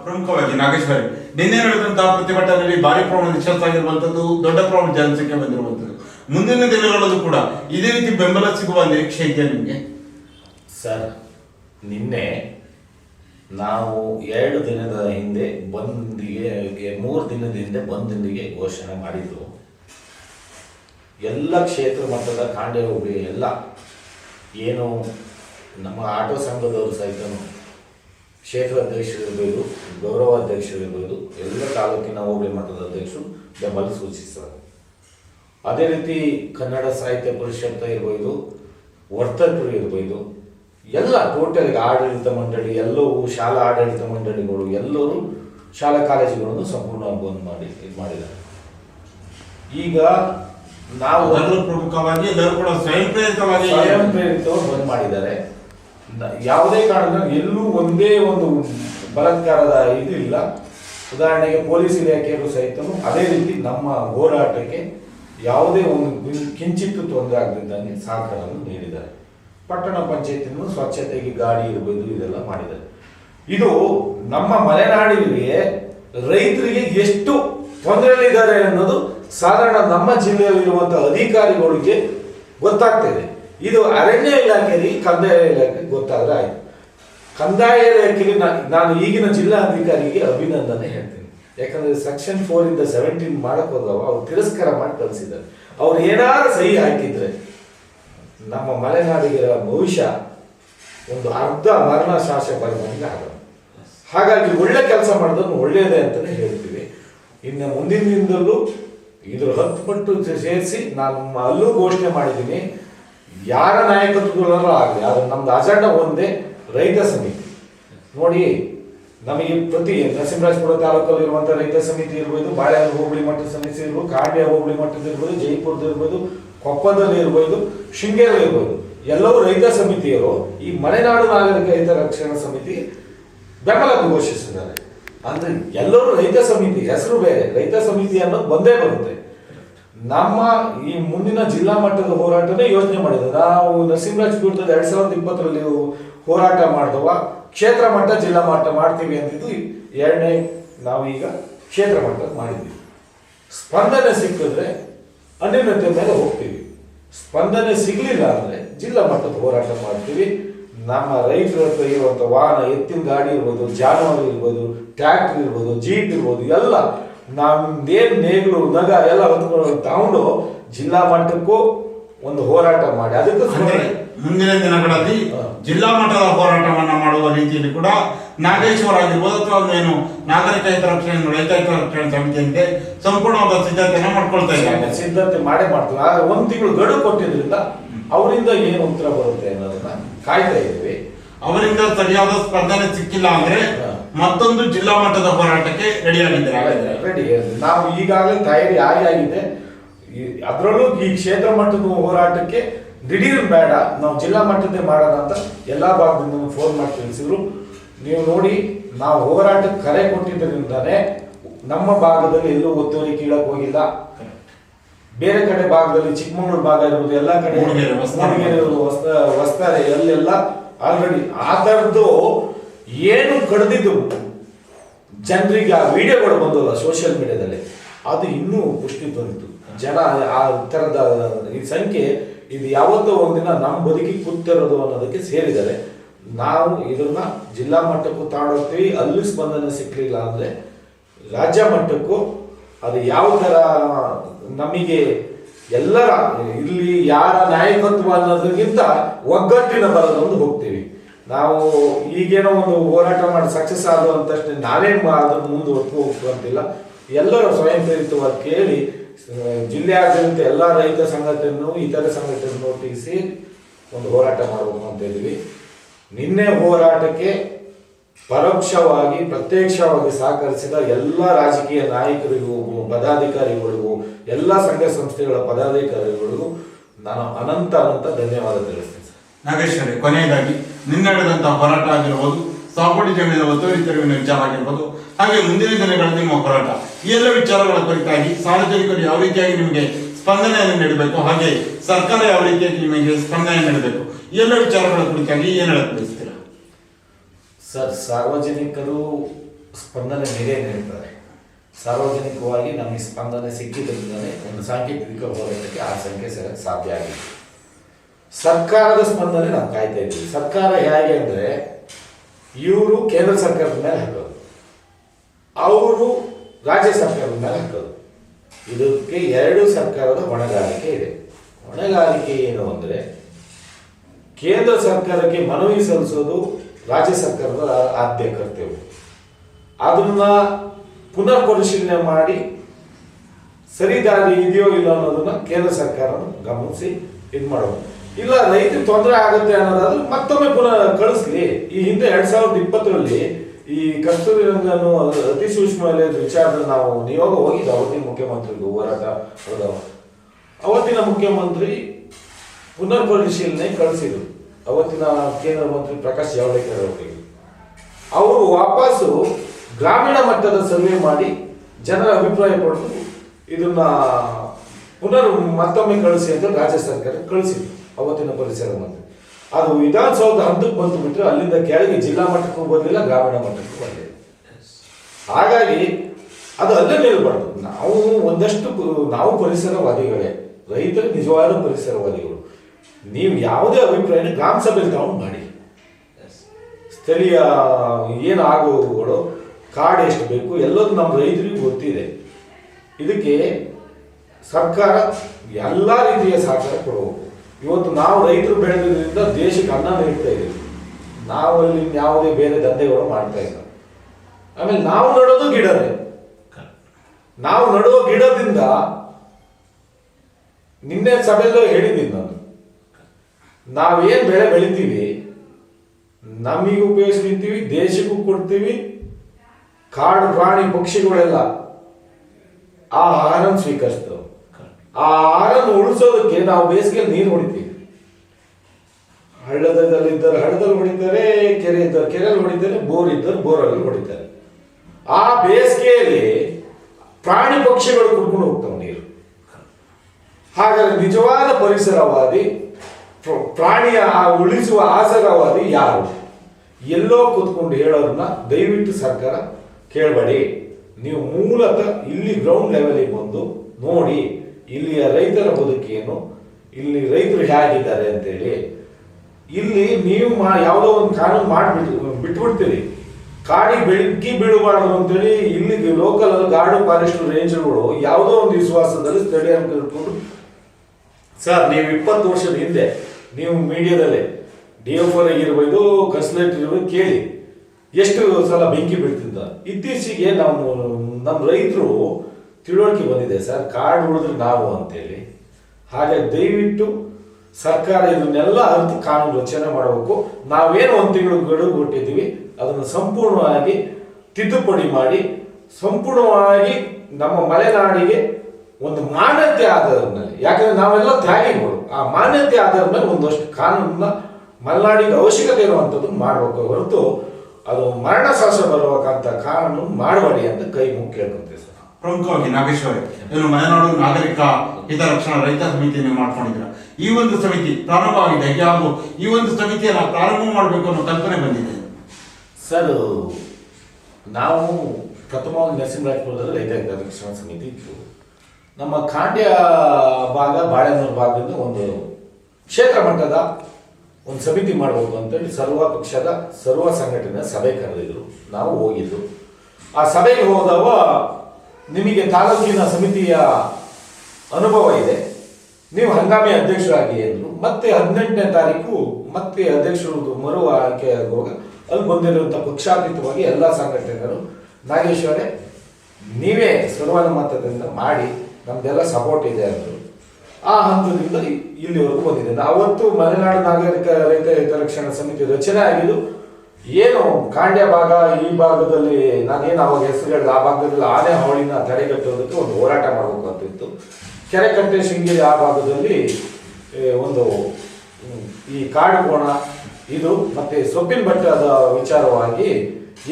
Speaker 1: ಪ್ರಮುಖವಾಗಿ ನಾಗೇಶ್ ನಾಗೇಶ್ವರಿ, ನಿನ್ನೆ ನಡೆದಂತಹ ಪ್ರತಿಭಟನೆಯಲ್ಲಿ ಭಾರಿ ಪ್ರಮಾಣ ಯಶಸ್ಸಾಗಿರುವಂತದ್ದು ದೊಡ್ಡ ಪ್ರಮಾಣ ಜನಸಂಖ್ಯೆ ಬಂದಿರುವಂತದ್ದು ಮುಂದಿನ ದಿನಗಳಲ್ಲೂ ಕೂಡ ಇದೇ ರೀತಿ ಬೆಂಬಲ ಸಿಗುವ ನಿರೀಕ್ಷೆ ಇದೆಯಾ ನಿಮಗೆ?
Speaker 3: ಸರ್, ನಿನ್ನೆ ನಾವು ಎರಡು ದಿನದ ಹಿಂದೆ ಬಂದಿಗೆ, ಮೂರು ದಿನದ ಹಿಂದೆ ಬಂದಿಗೆ ಘೋಷಣೆ ಮಾಡಿದ್ರು. ಎಲ್ಲ ಕ್ಷೇತ್ರ ಮಟ್ಟದ ಕಾಂಡೆ ಹೋಗಿ ಎಲ್ಲ, ಏನು ನಮ್ಮ ಆಟೋ ಸಂಘದವರು ಸಹಿತ ಕ್ಷೇತ್ರ ಅಧ್ಯಕ್ಷರು ಇರ್ಬೋದು ಗೌರವ ಅಧ್ಯಕ್ಷರು ಇರ್ಬೋದು ಎಲ್ಲ ತಾಲೂಕಿನ ಹೋಬಳಿ ಮಟ್ಟದ ಅಧ್ಯಕ್ಷರು ಬೆಂಬಲ ಸೂಚಿಸ್ತಾರೆ. ಅದೇ ರೀತಿ ಕನ್ನಡ ಸಾಹಿತ್ಯ ಪರಿಷತ್ ಇರ್ಬೋದು ವರ್ತಕರು ಇರ್ಬೋದು ಎಲ್ಲ ಟೋಟಲ್ ಆಡಳಿತ ಮಂಡಳಿ ಎಲ್ಲವೂ ಶಾಲಾ ಆಡಳಿತ ಮಂಡಳಿಗಳು ಎಲ್ಲರೂ ಶಾಲಾ ಕಾಲೇಜುಗಳನ್ನು ಸಂಪೂರ್ಣ ಬಂದ್ ಮಾಡಿ ಇದು ಮಾಡಿದ್ದಾರೆ. ಈಗ ನಾವು
Speaker 1: ಪ್ರಮುಖವಾಗಿ ಎಲ್ಲರೂ ಕೂಡ ಸ್ವಯಂ ಪ್ರೇರಿತವಾಗಿ
Speaker 3: ಸ್ವಯಂ ಪ್ರೇರಿತವಾಗಿ ಬಂದ್ ಮಾಡಿದ್ದಾರೆ. ಯಾವುದೇ ಕಾರಣ ಎಲ್ಲೂ ಒಂದೇ ಒಂದು ಬಲಾತ್ಕಾರದ ಇದು ಇಲ್ಲ. ಉದಾಹರಣೆಗೆ ಪೊಲೀಸ್ ಇಲಾಖೆಯಲ್ಲೂ ಸಹಿತ ಅದೇ ರೀತಿ ನಮ್ಮ ಹೋರಾಟಕ್ಕೆ ಯಾವುದೇ ಒಂದು ಕಿಂಚಿತ್ತು ತೊಂದರೆ ಆಗದಿದ್ದಂಗೆ ಸಹಕಾರವನ್ನು ನೀಡಿದ್ದಾರೆ. ಪಟ್ಟಣ ಪಂಚಾಯತಿನೂ ಸ್ವಚ್ಛತೆಗೆ ಗಾಡಿ ಇರಬಹುದು ಇದೆಲ್ಲ ಮಾಡಿದ್ದಾರೆ. ಇದು ನಮ್ಮ ಮಲೆನಾಡಿಗೆ ರೈತರಿಗೆ ಎಷ್ಟು ತೊಂದರೆಯಲ್ಲಿದ್ದಾರೆ ಅನ್ನೋದು ಸಾಧಾರಣ ನಮ್ಮ ಜಿಲ್ಲೆಯಲ್ಲಿರುವಂತಹ ಅಧಿಕಾರಿಗಳಿಗೆ ಗೊತ್ತಾಗ್ತಿದೆ ಇದು ಅರಣ್ಯ ಇಲಾಖೆಯಲ್ಲಿ ಕಂದಾಯ ಇಲಾಖೆ ಗೊತ್ತಾದ್ರೆ ಆಯ್ತು. ಕಂದಾಯ ಇಲಾಖೆಗೆ ನಾ- ನಾನು ಈಗಿನ ಜಿಲ್ಲಾಧಿಕಾರಿಗೆ ಅಭಿನಂದನೆ ಹೇಳ್ತೀನಿ. ಯಾಕಂದ್ರೆ ಸೆಕ್ಷನ್ ಫೋರ್ ಇಂದ ಸೆವೆಂಟೀನ್ ಮಾಡಕ್ ಹೋದವ, ಅವ್ರು ತಿರಸ್ಕಾರ ಮಾಡಿ ಕಳಿಸಿದ್ದಾರೆ. ಅವ್ರು ಏನಾರು ಸಹಿ ಹಾಕಿದ್ರೆ, ನಮ್ಮ ಮಲೆನಾಡಿಗರ ಭವಿಷ್ಯ ಒಂದು ಅರ್ಧ ಮರಣ ಶಾಸ ಬರೆದಂಗೆ ಆಗೋದು ಹಾಗಾಗಿ ಒಳ್ಳೆ ಕೆಲಸ ಮಾಡಿದನ್ನು ಒಳ್ಳೆಯದೇ ಅಂತಲೇ ಹೇಳ್ತೀವಿ. ಇನ್ನು ಮುಂದಿನ ದಿನದಲ್ಲೂ ಇದ್ರ ಹತ್ತು ಪಟ್ಟು ಸೇರಿಸಿ, ನಾನು ಅಲ್ಲೂ ಘೋಷಣೆ ಮಾಡಿದ್ದೀನಿ. ಯಾರ ನಾಯಕತ್ವದಲ್ಲೂ ಆಗಲಿ, ಆದ್ರೆ ನಮ್ದು ಅಜೆಂಡಾ ಒಂದೇ ರೈತ ಸಮಿತಿ. ನೋಡಿ, ನಮಗೆ ಪ್ರತಿ ನರಸಿಂಹರಾಜಪುರ ತಾಲೂಕಲ್ಲಿ ಇರುವಂತಹ ರೈತ ಸಮಿತಿ ಇರ್ಬೋದು ಬಾಳೆಹಳ್ಳಿ ಹೋಬಳಿ ಮಟ್ಟದ ಸಮಿತಿ ಇರ್ಬೋದು ಕಾಂಡ್ಯ ಹೋಬಳಿ ಮಟ್ಟದ ಇರ್ಬೋದು ಜೈಪುರದ ಇರ್ಬೋದು ಕೊಪ್ಪದಲ್ಲಿ ಇರ್ಬೋದು ಶೃಂಗೇರಿ ಇರ್ಬೋದು, ಎಲ್ಲವೂ ರೈತ ಸಮಿತಿಯರು. ಈ ಮಲೆನಾಡು ನಾಗರಿಕ ರೈತ ರಕ್ಷಣಾ ಸಮಿತಿ ಬೆಂಬಲ ಘೋಷಿಸಿದ್ದಾರೆ. ಅಂದ್ರೆ ಎಲ್ಲರೂ ರೈತ ಸಮಿತಿ, ಹೆಸರು ಬೇರೆ, ರೈತ ಸಮಿತಿ ಅನ್ನೋದು ಒಂದೇ ಬರುತ್ತೆ. ನಮ್ಮ ಈ ಮುಂದಿನ ಜಿಲ್ಲಾ ಮಟ್ಟದ ಹೋರಾಟನೇ ಯೋಚನೆ ಮಾಡಿದ್ವಿ ನಾವು ನರಸಿಂಹರಾಜಪುರದಲ್ಲಿ ಎರಡ್ ಸಾವಿರದ ಇಪ್ಪತ್ತರಲ್ಲಿ ಹೋರಾಟ ಮಾಡಿದವ. ಕ್ಷೇತ್ರ ಮಟ್ಟ ಜಿಲ್ಲಾ ಮಟ್ಟ ಮಾಡ್ತೀವಿ ಅಂತಿದ್ದು ಎರಡನೇ ನಾವೀಗ ಕ್ಷೇತ್ರ ಮಟ್ಟ ಮಾಡಿದ್ವಿ. ಸ್ಪಂದನೆ ಸಿಕ್ಕಿದ್ರೆ ಅನ್ಯೂನ್ಯತೆ ಮೇಲೆ ಹೋಗ್ತೀವಿ. ಸ್ಪಂದನೆ ಸಿಗ್ಲಿಲ್ಲ ಅಂದ್ರೆ ಜಿಲ್ಲಾ ಮಟ್ಟದ ಹೋರಾಟ ಮಾಡ್ತೀವಿ. ನಮ್ಮ ರೈತರ ಹತ್ರ ಇರುವಂಥ ವಾಹನ, ಎತ್ತಿನ ಗಾಡಿ ಇರ್ಬೋದು, ಜಾನುವಾರು ಇರ್ಬೋದು ಟ್ರ್ಯಾಕ್ಟರ್ ಇರ್ಬೋದು ಜೀಪ್ ಇರ್ಬೋದು, ಎಲ್ಲ ನಮ್ದೇನ್ ನೇಗ್ಲು ನಗ ಎಲ್ಲ ಹೊತ್ಕೊಂಡು ತಗೊಂಡು ಜಿಲ್ಲಾ ಮಟ್ಟಕ್ಕೂ ಒಂದು ಹೋರಾಟ ಮಾಡಿ. ಅದಕ್ಕೂ
Speaker 1: ಮುಂದಿನ ದಿನಗಳಲ್ಲಿ ಜಿಲ್ಲಾ ಮಟ್ಟದ ಹೋರಾಟವನ್ನ ಮಾಡುವ ರೀತಿಯಲ್ಲಿ ಕೂಡ ನಾಗೇಶ್ವರ ಆಗಿರ್ಬೋದು ಅಥವಾ ಏನು ನಾಗರಿಕ ಹಿತರಕ್ಷಣೆ ರೈತ ಹಿತರಕ್ಷಣೆ ಸಮಿತಿಯಂತೆ ಸಂಪೂರ್ಣವಾದ ಸಿದ್ಧತೆಯನ್ನ ಮಾಡ್ಕೊಳ್ತಾ ಇದ್ದಾರೆ.
Speaker 3: ಸಿದ್ಧತೆ ಮಾಡೇ ಮಾಡ್ತಾರೆ. ಆದ್ರೆ ಒಂದ್ ತಿಂಗಳು ಗಡು ಕೊಟ್ಟಿದ್ರಿಂದ ಅವರಿಂದ ಏನು ಉತ್ತರ ಬರುತ್ತೆ ಅನ್ನೋದನ್ನ ಕಾಯ್ತಾ ಇದ್ದೀವಿ.
Speaker 1: ಅವರಿಂದ ಸರಿಯಾದ ಸ್ಪಂದನೆ ಸಿಕ್ಕಿಲ್ಲ ಅಂದ್ರೆ. ಮತ್ತೊಂದು ಜಿಲ್ಲಾ ಮಟ್ಟದ ಹೋರಾಟಕ್ಕೆ ರೆಡಿ ಆಗಿದ್ದಾರೆ ಹಾಗಾದ್ರೆ.
Speaker 3: ರೆಡಿ ನಾವು ಈಗಾಗಲೇ ತಯಾರಿ ಆಗಿ ಆಗಿದೆ ಅದರಲ್ಲೂ ಈ ಕ್ಷೇತ್ರ ಮಟ್ಟದ ಹೋರಾಟಕ್ಕೆ ದಿಢೀರ್ ಬೇಡ. ನಾವು ಜಿಲ್ಲಾ ಮಟ್ಟದೇ ಮಾಡೋಣ ಅಂತ ಎಲ್ಲಾ ಭಾಗದಿಂದ ಫೋನ್ ಮಾಡಿ ತಿಳಿಸಿದ್ರು. ನೀವು ನೋಡಿ ನಾವು ಹೋರಾಟಕ್ಕೆ ಕರೆ ಕೊಟ್ಟಿದ್ದರಿಂದಾನೇ ನಮ್ಮ ಭಾಗದಲ್ಲಿ ಎಲ್ಲೂ ಒತ್ತುವರಿ ಕೀಳಕ್ ಹೋಗಿಲ್ಲ. ಬೇರೆ ಕಡೆ ಭಾಗದಲ್ಲಿ ಚಿಕ್ಕಮಗಳೂರು ಭಾಗ ಇರ್ಬೋದು ಎಲ್ಲ ಕಡೆ
Speaker 1: ಹೊಸ ಹೊಸ್ತಾರೆ.
Speaker 3: ಅಲ್ಲೆಲ್ಲ ಆಲ್ರೆಡಿ ಆ ಥರದ್ದು ಏನು ಕಡ್ದಿದ್ದು ಜನರಿಗೆ ಆ ವಿಡಿಯೋಗಳು ಬಂದಲ್ಲ ಸೋಷಿಯಲ್ ಮೀಡಿಯಾದಲ್ಲಿ ಅದು ಇನ್ನೂ ಪುಷ್ಟಿ ಬಂದಿತ್ತು. ಜನ ಆ ಥರದ ಈ ಸಂಖ್ಯೆ ಇದು ಯಾವತ್ತೋ ಒಂದಿನ ನಮ್ಮ ಬದುಕಿಗೆ ಕೂತಿರೋದು ಅನ್ನೋದಕ್ಕೆ ಸೇರಿದ್ದಾರೆ. ನಾವು ಇದನ್ನ ಜಿಲ್ಲಾ ಮಟ್ಟಕ್ಕೂ ತಾಡೋಗ್ತೀವಿ ಅಲ್ಲಿ ಸ್ಪಂದನೆ ಸಿಕ್ಕಲಿಲ್ಲ ಅಂದ್ರೆ ರಾಜ್ಯ ಮಟ್ಟಕ್ಕೂ ಅದು ಯಾವ ಥರ ನಮಗೆ ಎಲ್ಲರ ಇಲ್ಲಿ ಯಾರ ನಾಯಕತ್ವ ಅನ್ನೋದಕ್ಕಿಂತ ಒಗ್ಗಟ್ಟಿನ ಬಲದೊಂದು ಹೋಗ್ತೀವಿ. ನಾವು ಈಗೇನೋ ಒಂದು ಹೋರಾಟ ಮಾಡಿ ಸಕ್ಸಸ್ ಆದವು ಅಂತ ತಕ್ಷಣ ನಾವೇ ಅದನ್ನು ಮುಂದೆ ಹೊತ್ತು ಹೋಗ್ತಿಲ್ಲ ಎಲ್ಲರೂ ಸ್ವಯಂ ಪ್ರೇರಿತವಾಗಿ ಕೇಳಿ ಜಿಲ್ಲೆಯಾದ್ಯಂತ ಎಲ್ಲ ರೈತ ಸಂಘಟನೆ ಇತರೆ ಸಂಘಟನೆ ನೋಟಿಸಿ ಒಂದು ಹೋರಾಟ ಮಾಡಬೇಕು ಅಂತ ಇದ್ದೀವಿ. ನಿನ್ನೆ ಹೋರಾಟಕ್ಕೆ ಪರೋಕ್ಷವಾಗಿ, ಪ್ರತ್ಯಕ್ಷವಾಗಿ ಸಹಕರಿಸಿದ ಎಲ್ಲ ರಾಜಕೀಯ ನಾಯಕರಿಗೂ, ಪದಾಧಿಕಾರಿಗಳಿಗೂ, ಎಲ್ಲ ಸಂಘ ಸಂಸ್ಥೆಗಳ ಪದಾಧಿಕಾರಿಗಳಿಗೂ ನಾನು ಅನಂತ ಅನಂತ ಧನ್ಯವಾದ ತಿಳಿಸ್ತೀನಿ
Speaker 1: ನಾಗೇಶ್ವರಿ ಕೊನೆಯದಾಗಿ ನಿನ್ನೆ ನಡೆದಂತಹ ಹೋರಾಟ ಆಗಿರ್ಬೋದು, ಸಾಗುವಳಿ ಜಮೀನಿನ ಒತ್ತುವರಿ ತೆರವಿನ ವಿಚಾರ ಆಗಿರ್ಬೋದು, ಹಾಗೆ ಮುಂದಿನ ದಿನಗಳಲ್ಲಿ ನಿಮ್ಮ ಹೋರಾಟ. ಈ ಎಲ್ಲ ವಿಚಾರಗಳ ಕುರಿತಾಗಿ ಸಾರ್ವಜನಿಕರು ಯಾವ ರೀತಿಯಾಗಿ ನಿಮಗೆ ಸ್ಪಂದನೆಯನ್ನು ನೀಡಬೇಕು, ಹಾಗೆ ಸರ್ಕಾರ ಯಾವ ರೀತಿಯಾಗಿ ನಿಮಗೆ ಸ್ಪಂದನೆ ನೀಡಬೇಕು, ಈ ಎಲ್ಲ ವಿಚಾರಗಳ ಕುರಿತಾಗಿ ಏನು ಹೇಳಕ್ ಬಯಸ್ತೀರಾ?
Speaker 3: ಸರ್, ಸಾರ್ವಜನಿಕರು ಸ್ಪಂದನೆ ನೀಡೇ ನೀಡ್ತಾರೆ ಸಾರ್ವಜನಿಕವಾಗಿ ನಮಗೆ ಸ್ಪಂದನೆ ಸಿಕ್ಕಿದ್ರಿಂದಲೇ ಒಂದು ಸಾಂಕೇತಿಕ ಹೋರಾಟಕ್ಕೆ ಆ ಸಂಖ್ಯೆ ಸೇರಕ್ಕೆ ಸಾಧ್ಯ ಆಗಿದೆ. ಸರ್ಕಾರದ ಸ್ಪಂದನೆ ನಾವು ಕಾಯ್ತಾ ಇದ್ದೀವಿ. ಸರ್ಕಾರ ಹೇಗೆ ಅಂದರೆ ಇವರು ಕೇಂದ್ರ ಸರ್ಕಾರದ ಮೇಲೆ ಹಾಕೋದು. ಅವರು ರಾಜ್ಯ ಸರ್ಕಾರದ ಮೇಲೆ ಹಾಕೋದು. ಇದಕ್ಕೆ ಎರಡು ಸರ್ಕಾರದ ಹೊಣೆಗಾರಿಕೆ ಇದೆ. ಹೊಣೆಗಾರಿಕೆ ಏನು ಅಂದರೆ ಕೇಂದ್ರ ಸರ್ಕಾರಕ್ಕೆ ಮನವಿ ಸಲ್ಲಿಸೋದು ರಾಜ್ಯ ಸರ್ಕಾರದ ಆದ್ಯ ಕರ್ತವ್ಯ ಅದನ್ನ ಪುನರ್ ಪರಿಶೀಲನೆ ಮಾಡಿ ಸರಿ ದಾರಿ ಇದೆಯೋ ಇಲ್ಲ ಅನ್ನೋದನ್ನ ಕೇಂದ್ರ ಸರ್ಕಾರ ಗಮನಿಸಿ ಇದು ಮಾಡೋದು ಇಲ್ಲ, ರೈತರಿಗೆ ತೊಂದರೆ ಆಗುತ್ತೆ ಅನ್ನೋದಾದ್ರೆ ಮತ್ತೊಮ್ಮೆ ಪುನಃ ಕಳಿಸ್ಲಿ ಈ ಹಿಂದೆ ಎರಡ್ ಸಾವಿರದ ಇಪ್ಪತ್ತರಲ್ಲಿ ಈ ಕಸ್ತೂರಿ ರಂಗನ ಅತಿ ಸೂಕ್ಷ್ಮ ವಲಯದ ವಿಚಾರದಲ್ಲಿ ನಾವು ನಿಯೋಗ ಹೋಗಿದ್ದು ಅವತ್ತಿನ ಮುಖ್ಯಮಂತ್ರಿಗೂ ಹೋರಾಟ ಹೊಡೆದವ ಅವತ್ತಿನ ಮುಖ್ಯಮಂತ್ರಿ ಪುನರ್ ಪರಿಶೀಲನೆ ಕಳಿಸಿದ್ರು. ಅವತ್ತಿನ ಕೇಂದ್ರ ಮಂತ್ರಿ ಪ್ರಕಾಶ್ ಜಾವಡೇಕರ್ ಅವರಿಗೆ. ಅವರು ವಾಪಸ್ಸು ಗ್ರಾಮೀಣ ಮಟ್ಟದ ಸರ್ವೆ ಮಾಡಿ ಜನರ ಅಭಿಪ್ರಾಯ ಪಡೆದು ಇದನ್ನ ಪುನರ್ ಮತ್ತೊಮ್ಮೆ ಕಳಿಸಿ ಅಂತ ರಾಜ್ಯ ಸರ್ಕಾರ ಕಳಿಸಿದ್ರು. ಅವತ್ತಿನ ಪರಿಸರ ಮಂತ್ರಿ. ಅದು ವಿಧಾನಸೌಧ ಹಂತಕ್ಕೆ ಬಂತು ಬಿಟ್ಟರೆ ಅಲ್ಲಿಂದ ಕೆಳಗೆ ಜಿಲ್ಲಾ ಮಟ್ಟಕ್ಕೂ ಬರಲಿಲ್ಲ, ಗ್ರಾಮೀಣ ಮಟ್ಟಕ್ಕೂ ಬರಲಿಲ್ಲ. ಹಾಗಾಗಿ ಅದು ಅಲ್ಲೇ ನಿಲ್ಬಾರ್ದು ನಾವು ಒಂದಷ್ಟು ನಾವು ಪರಿಸರವಾದಿಗಳೇ, ರೈತರು ನಿಜವಾದ ಪರಿಸರವಾದಿಗಳು. ನೀವು ಯಾವುದೇ ಅಭಿಪ್ರಾಯನ ಗ್ರಾಮ ಸಭೆಯಲ್ಲಿ ತಗೊಂಡು ಮಾಡಿ. ಸ್ಥಳೀಯ ಏನು ಆಗುಗಳು ಕಾಡು ಎಷ್ಟು ಬೇಕು, ಎಲ್ಲದೂ ನಮ್ಮ ರೈತರಿಗೂ ಗೊತ್ತಿದೆ. ಇದಕ್ಕೆ ಸರ್ಕಾರ ಎಲ್ಲ ರೀತಿಯ ಸಹಕಾರ ಕೊಡಬೇಕು. ಇವತ್ತು ನಾವು ರೈತರು ಬೆಳೆದಿದ್ದರಿಂದ ದೇಶಕ್ಕೆ ಅನ್ನ ನೀಡ್ತಾ ಇದ್ದೀವಿ. ನಾವು ಅಲ್ಲಿ ಯಾವುದೇ ಬೇರೆ ದಂಧೆಗಳು ಮಾಡ್ತಾ ಇಲ್ಲ. ಆಮೇಲೆ ನಾವು ನಡೋದು ಗಿಡನೇ ನಾವು ನಡುವ ಗಿಡದಿಂದ ನಿನ್ನೆ ಸಭೆಯಲ್ಲೂ ಹೇಳಿದ್ದೀನಿ ನಾನು. ನಾವೇನು ಬೆಳೆ ಬೆಳಿತೀವಿ, ನಮಗೆ ಉಪಯೋಗಿಸ್ತೀವಿ ದೇಶಕ್ಕೂ ಕೊಡ್ತೀವಿ, ಕಾಡು ಪ್ರಾಣಿ ಪಕ್ಷಿಗಳೆಲ್ಲ ಆ ಆಹಾರ ಸ್ವೀಕರಿಸ್ತವೆ. ಆ ಆರನ್ನು ಉಳಿಸೋದಕ್ಕೆ ನಾವು ಬೇಸಿಗೆಯಲ್ಲಿ ನೀರು ಹೊಡಿತೀವಿ. ಹಳ್ಳದಲ್ಲಿ ಇದ್ದರೆ ಹಳ್ಳದಲ್ಲಿ ಹೊಡಿತಾರೆ ಕೆರೆ ಇದ್ದರೆ ಕೆರೆಯಲ್ಲಿ ಹೊಡಿತಾರೆ ಬೋರ್ ಇದ್ದರೆ ಬೋರಲ್ಲಿ ಹೊಡಿತಾರೆ. ಆ ಬೇಸಿಗೆಯಲ್ಲಿ ಪ್ರಾಣಿ ಪಕ್ಷಿಗಳು ಕುಡ್ಕೊಂಡು ಹೋಗ್ತವೆ ನೀರು. ಹಾಗಾದ್ರೆ ನಿಜವಾದ ಪರಿಸರವಾದಿ, ಪ್ರ- ಪ್ರಾಣಿಯ ಉಳಿಸುವ ಆಸರವಾದಿ ಯಾರು? ಎಲ್ಲೋ ಕೂತ್ಕೊಂಡು ಹೇಳೋದನ್ನ ದಯವಿಟ್ಟು ಸರ್ಕಾರ ಕೇಳಬೇಡಿ. ನೀವು ಮೂಲತಃ ಇಲ್ಲಿ ಗ್ರೌಂಡ್ ಲೆವೆಲಿಗೆ ಬಂದು ನೋಡಿ. ಇಲ್ಲಿಯ ರೈತರ ಬದುಕೇನು? ಇಲ್ಲಿ ರೈತರು ಹೇಗಿದ್ದಾರೆ ಅಂತೇಳಿ, ಇಲ್ಲಿ ನೀವು ಯಾವುದೋ ಒಂದು ಕಾನೂನು ಮಾಡಿಬಿಟ್ಟು, ಬಿಟ್ಬಿಡ್ತೀರಿ. ಕಾಡಿಗೆ ಬೆಳಗ್ಗೆ ಬೀಳಬಾರ್ದು ಅಂತೇಳಿ ಇಲ್ಲಿ ಲೋಕಲ್ ಗಾರ್ಡು ಫಾರೆಸ್ಟ್ ರೇಂಜರ್ಗಳು ಯಾವುದೋ ಒಂದು ವಿಶ್ವಾಸದಲ್ಲಿ ಸ್ಥಳೀಯ ಕರ್ಕೊಂಡು ಸರ್, ನೀವು ಇಪ್ಪತ್ತು ವರ್ಷದ ಹಿಂದೆ ನೀವು ಮೀಡಿಯಾದಲ್ಲಿ ಡಿ ಎಫ್ ಓರ್ ಆಗಿರ್ಬೋದು ಕನ್ಸುಲೇಟ್ ಇರ್ಬೋದು ಕೇಳಿ, ಎಷ್ಟು ಸಲ ಬೆಂಕಿ ಬೀಳ್ತಿದ್ದ? ಇತ್ತೀಚೆಗೆ ನಾವು ನಮ್ಮ ರೈತರು ತಿಳುವಳಿಕೆ ಬಂದಿದೆ ಸರ್. ಕಾರ್ಡ್ ಉಳಿದ್ರೆ ನಾವು ಅಂತೇಳಿ. ಹಾಗೆ ದಯವಿಟ್ಟು ಸರ್ಕಾರ ಇದನ್ನೆಲ್ಲ ಅರ್ಥ ಕಾನೂನು ರಚನೆ ಮಾಡಬೇಕು. ನಾವೇನು ಒಂದು ತಿಂಗಳು ಗಡುವು ಕೊಟ್ಟಿದ್ದೀವಿ, ಅದನ್ನು ಸಂಪೂರ್ಣವಾಗಿ ತಿದ್ದುಪಡಿ ಮಾಡಿ, ಸಂಪೂರ್ಣವಾಗಿ ನಮ್ಮ ಮಲೆನಾಡಿಗೆ ಒಂದು ಮಾನ್ಯತೆ ಆಧಾರದ ಮೇಲೆ, ಯಾಕಂದ್ರೆ ನಾವೆಲ್ಲ ತ್ಯಾಗಿಗಳು, ಆ ಮಾನ್ಯತೆ ಆಧಾರದ ಮೇಲೆ ಒಂದಷ್ಟು ಕಾನೂನನ್ನ ಮಲೆನಾಡಿಗೆ ಅವಶ್ಯಕತೆ ಇರುವಂಥದ್ದು ಮಾಡಬೇಕು ಹೊರತು ಅದು ಮರಣ ಶಾಸನ ಬರುವಂತ ಕಾನೂನು ಮಾಡಬೇಡಿ ಅಂತ ಕೈ ಮುಖ್ಯ ಕೇಳ್ಕೊತೀವಿ ಸರ್.
Speaker 1: ಪ್ರಮುಖವಾಗಿ ನಾಗೇಶ್ವರ ಏನು ಮಲೆನಾಡು ನಾಗರಿಕ ಹಿತರಕ್ಷಣಾ ರೈತ ಸಮಿತಿಯನ್ನು ನೀವು ಮಾಡ್ಕೊಂಡಿದ್ದೀರ ಈ ಒಂದು ಸಮಿತಿ ಪ್ರಾರಂಭವಾಗಿದೆ. ಹಾಗೂ ಈ ಒಂದು ಸಮಿತಿಯನ್ನು ಪ್ರಾರಂಭ ಮಾಡಬೇಕು ಅನ್ನೋ ಕಲ್ಪನೆ ಬಂದಿದೆ.
Speaker 3: ಸರ್, ನಾವು ಪ್ರಥಮವಾಗಿ ನರಸಿಂಹರಾಜಪುರದಲ್ಲಿ ರೈತ ಹಿತರಕ್ಷಣಾ ಸಮಿತಿ ಇತ್ತು. ನಮ್ಮ ಖಾಂಡ್ಯ ಭಾಗ ಬಾಳೆನೂರು ಭಾಗದಿಂದ ಒಂದು ಕ್ಷೇತ್ರ ಮಟ್ಟದ ಒಂದು ಸಮಿತಿ ಮಾಡಬಹುದು ಅಂತೇಳಿ ಸರ್ವ ಪಕ್ಷದ, ಸರ್ವ ಸಂಘಟನೆ ಸಭೆ ಕರೆದಿದ್ರು. ನಾವು ಹೋಗಿದ್ದು. ಆ ಸಭೆಗೆ ಹೋದವ ನಿಮಗೆ ತಾಲೂಕಿನ ಸಮಿತಿಯ ಅನುಭವ ಇದೆ. ನೀವು ಹಂಗಾಮಿ ಅಧ್ಯಕ್ಷರಾಗಿ ಎಂದರು ಮತ್ತೆ ಹದಿನೆಂಟನೇ ತಾರೀಕು ಮತ್ತೆ ಅಧ್ಯಕ್ಷರು ಮರು ಆಯ್ಕೆ ಆಗುವಾಗ ಅಲ್ಲಿ ಬಂದಿರುವಂಥ ಪಕ್ಷಾತೀತವಾಗಿ ಎಲ್ಲ ಸಂಘಟನೆಗಳು ನಾಗೇಶ್ವರೇ ನೀವೇ ಸರ್ವಾನುಮತದಿಂದ ಮಾಡಿ ನಮ್ದೆಲ್ಲ ಸಪೋರ್ಟ್ ಇದೆ ಅಂದರು. ಆ ಹಂತದಿಂದ ಇಲ್ಲಿವರೆಗೂ ಬಂದಿದೆ. ಅವತ್ತು ಮಲೆನಾಡು ನಾಗರಿಕ ರೈತ ಹಿತರಕ್ಷಣಾ ಸಮಿತಿ ರಚನೆ ಆಗಿದ್ದು ಏನು? ಕಾಂಡ್ಯ ಭಾಗ, ಈ ಭಾಗದಲ್ಲಿ ನಾನೇನು ಅವಾಗ ಹೆಸರು ಹೇಳಿದ, ಆ ಭಾಗದಲ್ಲಿ ಆನೆ ಹಾವಳಿನ ತಡೆಗಟ್ಟೋದಕ್ಕೆ ಒಂದು ಹೋರಾಟ ಮಾಡಬೇಕು ಅಂತಿತ್ತು ಕೆರೆಕಟ್ಟೆ ಶೃಂಗೇರಿ ಆ ಭಾಗದಲ್ಲಿ ಒಂದು ಈ ಕಾಡು ಕೋಣ ಇದು, ಮತ್ತೆ ಸೊಪ್ಪಿನ ಬಟ್ಟದ ವಿಚಾರವಾಗಿ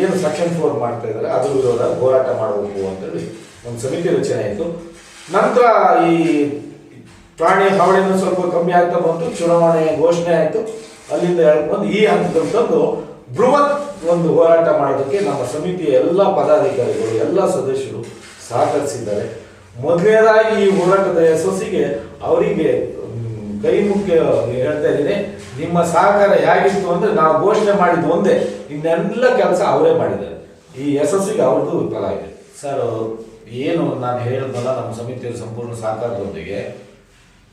Speaker 3: ಏನು ಸೆಕ್ಷನ್ ಫೋರ್ ಮಾಡ್ತಾ ಇದ್ದಾರೆ, ಅದ್ರ ವಿರೋಧ ಹೋರಾಟ ಮಾಡಬೇಕು ಅಂತೇಳಿ ಒಂದು ಸಮಿತಿ ರಚನೆ ಆಯಿತು. ನಂತರ ಈ ಪ್ರಾಣಿ ಹಾವಳಿನೂ ಸ್ವಲ್ಪ ಕಮ್ಮಿ ಆಗ್ತಾ ಬಂತು, ಚುನಾವಣೆ ಘೋಷಣೆ ಆಯಿತು. ಅಲ್ಲಿಂದ ಹೇಳ್ಕೊಂಡು ಈ ಹಂತದಲ್ಲಿ ತಂದು ಬೃಹತ್ ಒಂದು ಹೋರಾಟ ಮಾಡೋದಕ್ಕೆ ನಮ್ಮ ಸಮಿತಿಯ ಎಲ್ಲ ಪದಾಧಿಕಾರಿಗಳು, ಎಲ್ಲ ಸದಸ್ಯರು ಸಹಕರಿಸಿದ್ದಾರೆ. ಮೊದಲನೇದಾಗಿ ಈ ಹೋರಾಟದ ಯಶಸ್ಸಿಗೆ ಅವರಿಗೆ ಕೈ ಮುಖ್ಯ ಹೇಳ್ತಾ ಇದ್ದೀನಿ. ನಿಮ್ಮ ಸಹಕಾರ ಹೇಗಿತ್ತು ಅಂದ್ರೆ ನಾವು ಘೋಷಣೆ ಮಾಡಿದ್ದು ಒಂದೇ. ಇನ್ನೆಲ್ಲ ಕೆಲಸ ಅವರೇ ಮಾಡಿದ್ದಾರೆ. ಈ ಯಶಸ್ಸಿಗೆ ಅವ್ರದ್ದು ಫಲ ಇದೆ. ಸರ್, ಏನು ನಾನು ಹೇಳಿದ್ನಲ್ಲ, ನಮ್ಮ ಸಮಿತಿಯ ಸಂಪೂರ್ಣ ಸಹಕಾರದೊಂದಿಗೆ.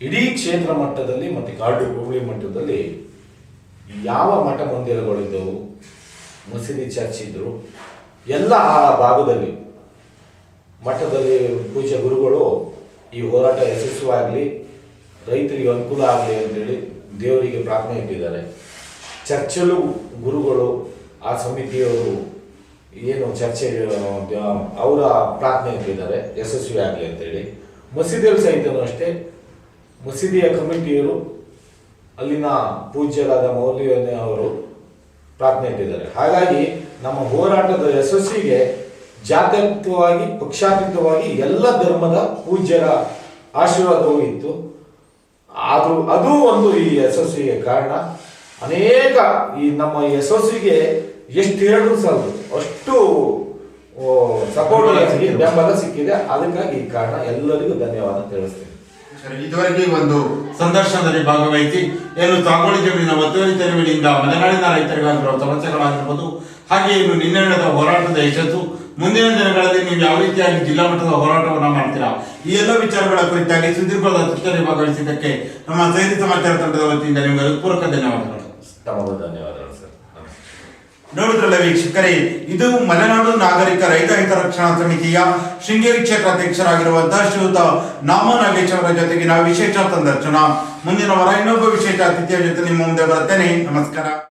Speaker 3: ಇಡೀ ಕ್ಷೇತ್ರ ಮಟ್ಟದಲ್ಲಿ ಮತ್ತು ಕಾಡು ಹೋಬಳಿ ಮಟ್ಟದಲ್ಲಿ ಯಾವ ಮಠ ಮಂದಿರಗಳಿದ್ದವು ಮಸೀದಿ ಚರ್ಚ್ ಇದ್ರು. ಎಲ್ಲ ಆ ಭಾಗದಲ್ಲಿ ಮಠದಲ್ಲಿ ಪೂಜ್ಯ ಗುರುಗಳು ಈ ಹೋರಾಟ ಯಶಸ್ವಾಗಲಿ ರೈತರಿಗೆ ಅನುಕೂಲ ಆಗಲಿ ಅಂತೇಳಿ ದೇವರಿಗೆ ಪ್ರಾರ್ಥನೆ ಇಟ್ಟಿದ್ದಾರೆ. ಚರ್ಚಲು ಗುರುಗಳು, ಆ ಸಮಿತಿಯವರು ಏನು ಚರ್ಚೆ, ಅವರ ಪ್ರಾರ್ಥನೆ ಇಟ್ಟಿದ್ದಾರೆ ಯಶಸ್ವಿ ಆಗಲಿ ಅಂತೇಳಿ. ಮಸೀದಿಯಲ್ಲಿ ಸಹಿತನೂ ಅಷ್ಟೇ. ಮಸೀದಿಯ ಕಮಿಟಿಯವರು ಅಲ್ಲಿನ ಪೂಜ್ಯರಾದ ಮೌಲ್ಯವನ್ನೇ ಅವರು ಪ್ರಾರ್ಥನೆ ಇಟ್ಟಿದ್ದಾರೆ. ಹಾಗಾಗಿ ನಮ್ಮ ಹೋರಾಟದ ಯಶಸ್ಸಿಗೆ ಜಾತ್ಯತೀತವಾಗಿ ಪಕ್ಷಾತೀತವಾಗಿ ಎಲ್ಲ ಧರ್ಮದ ಪೂಜ್ಯರ ಆಶೀರ್ವಾದವೂ ಇತ್ತು ಆದರೂ ಅದು ಒಂದು ಈ ಯಶಸ್ಸಿಗೆ ಕಾರಣ. ಅನೇಕ ಈ ನಮ್ಮ ಯಶಸ್ಸಿಗೆ ಎಷ್ಟು ಹೇಳಿದ್ರು ಸಾಲದು, ಅಷ್ಟು ಸಪೋರ್ಟ್. ಬೆಂಬಲ ಸಿಕ್ಕಿದೆ. ಅದಕ್ಕಾಗಿ ಈ ಕಾರಣ ಎಲ್ಲರಿಗೂ ಧನ್ಯವಾದ ತಿಳಿಸ್ತೇನೆ.
Speaker 1: ಇದುವರೆಗೆ ಒಂದು ಸಂದರ್ಶನದಲ್ಲಿ ಭಾಗವಹಿಸಿ, ಏನು ಸಾಗುವಳಿ ಜಮೀನಿನ ಒತ್ತುವರಿ ತೆರವಿನಿಂದ ಮಲೆನಾಡಿನ ರೈತರಿಗಾಗಿರುವ ಸಮಸ್ಯೆಗಳಾಗಿರ್ಬೋದು ಹಾಗೆ ಇನ್ನು ನಿನ್ನೆ ನಡೆದ ಹೋರಾಟದ ಯಶಸ್ಸು, ಮುಂದಿನ ದಿನಗಳಲ್ಲಿ ನೀವು ಯಾವ ರೀತಿಯಾಗಿ ಜಿಲ್ಲಾ ಮಟ್ಟದ ಹೋರಾಟವನ್ನು ಮಾಡ್ತೀರಾ? ಈ ಎಲ್ಲ ವಿಚಾರಗಳ ಕುರಿತಾಗಿ ಸುದೀರ್ಘವಾದ ಚರ್ಚೆಯಲ್ಲಿ ಭಾಗವಹಿಸಿದ್ದಕ್ಕೆ ನಮ್ಮ ಸೈನಿಕ ಸಮಾಚಾರ ತಂಡದ ವತಿಯಿಂದ ನಿಮಗೆ ಪೂರಕ ಧನ್ಯವಾದಗಳು.
Speaker 3: ಧನ್ಯವಾದಗಳು
Speaker 1: ನೋಡಿದ್ರಲ್ಲ ವೀಕ್ಷಕರೇ, ಇದು ಮಲೆನಾಡು ನಾಗರಿಕ ರೈತ ಹಿತರಕ್ಷಣಾ ಸಮಿತಿಯ ಶೃಂಗೇರಿ ಕ್ಷೇತ್ರ ಅಧ್ಯಕ್ಷರಾಗಿರುವಂತಹ ಶ್ರೀಯುತ ನಾಮ ನಾಗೇಶ್ ಜೊತೆಗಿನ ವಿಶೇಷ ಸಂದರ್ಶನ. ಮುಂದಿನ ವಾರ ಇನ್ನೊಬ್ಬ ವಿಶೇಷ ಅತಿಥಿಯ ಜೊತೆ ನಿಮ್ಮ ಮುಂದೆ ಬರ್ತೇನೆ ನಮಸ್ಕಾರ.